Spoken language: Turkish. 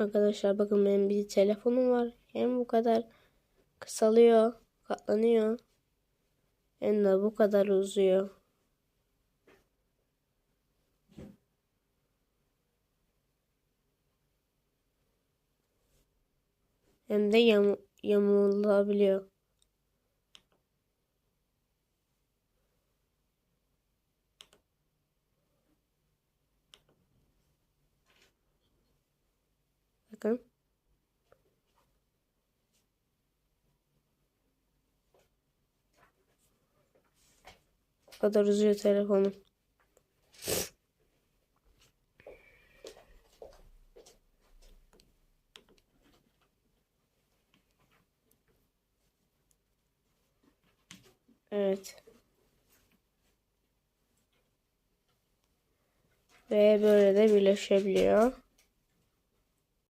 Arkadaşlar bakın benim bir telefonum var. Hem bu kadar kısalıyor, katlanıyor. Hem de bu kadar uzuyor. Hem de yam yamulabiliyor. Bakın. Bu kadar uzuyor telefonum. Evet. Ve böyle de birleşebiliyor.